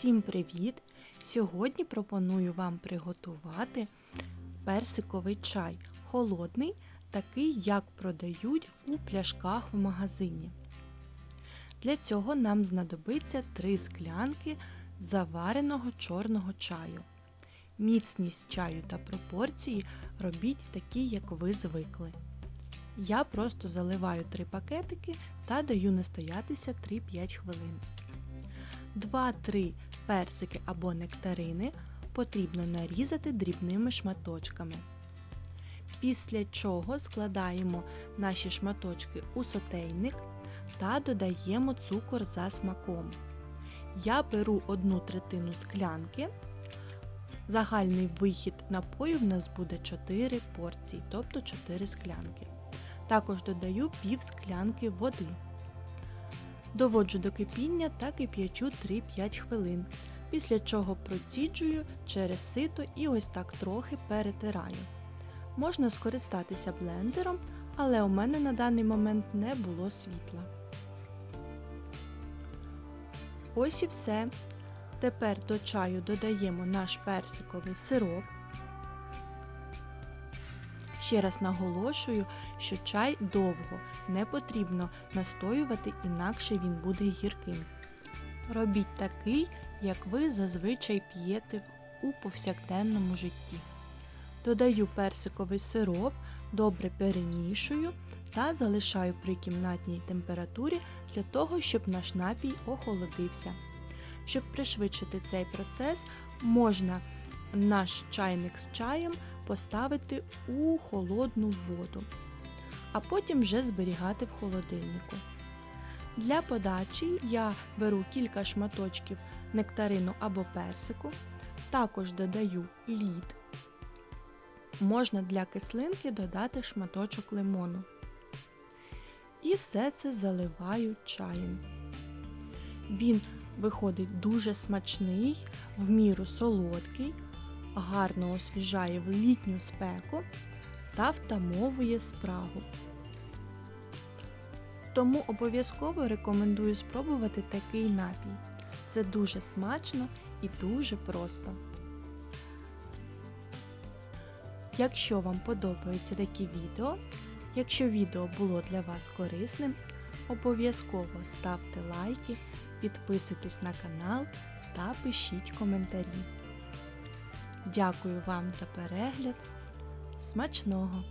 Всім привіт! Сьогодні пропоную вам приготувати персиковий чай. Холодний, такий, як продають у пляшках в магазині. Для цього нам знадобиться 3 склянки завареного чорного чаю. Міцність чаю та пропорції робіть такі, як ви звикли. Я просто заливаю 3 пакетики та даю настоятися 3-5 хвилин. 2-3 персики або нектарини потрібно нарізати дрібними шматочками. Після чого складаємо наші шматочки у сотейник та додаємо цукор за смаком. Я беру одну третину склянки. Загальний вихід напою в нас буде 4 порції, тобто 4 склянки. Також додаю пів склянки води. Доводжу до кипіння та кип'ячу 3-5 хвилин, після чого проціджую через сито і ось так трохи перетираю. Можна скористатися блендером, але у мене на даний момент не було світла. Ось і все. Тепер до чаю додаємо наш персиковий сироп. Ще раз наголошую, що чай довго не потрібно настоювати, інакше він буде гірким. Робіть такий, як ви зазвичай п'єте у повсякденному житті. Додаю персиковий сироп, добре перемішую та залишаю при кімнатній температурі для того, щоб наш напій охолодився. Щоб пришвидшити цей процес, можна наш чайник з чаєм поставити у холодну воду, а потім вже зберігати в холодильнику. Для подачі я беру кілька шматочків нектарину або персику, також додаю лід. Можна для кислинки додати шматочок лимону. І все це заливаю чаєм. Він виходить дуже смачний, в міру солодкий, гарно освіжає в літню спеку та втамовує спрагу. Тому обов'язково рекомендую спробувати такий напій. Це дуже смачно і дуже просто. Якщо вам подобаються такі відео, якщо відео було для вас корисним, обов'язково ставте лайки, підписуйтесь на канал та пишіть коментарі. Дякую вам за перегляд. Смачного!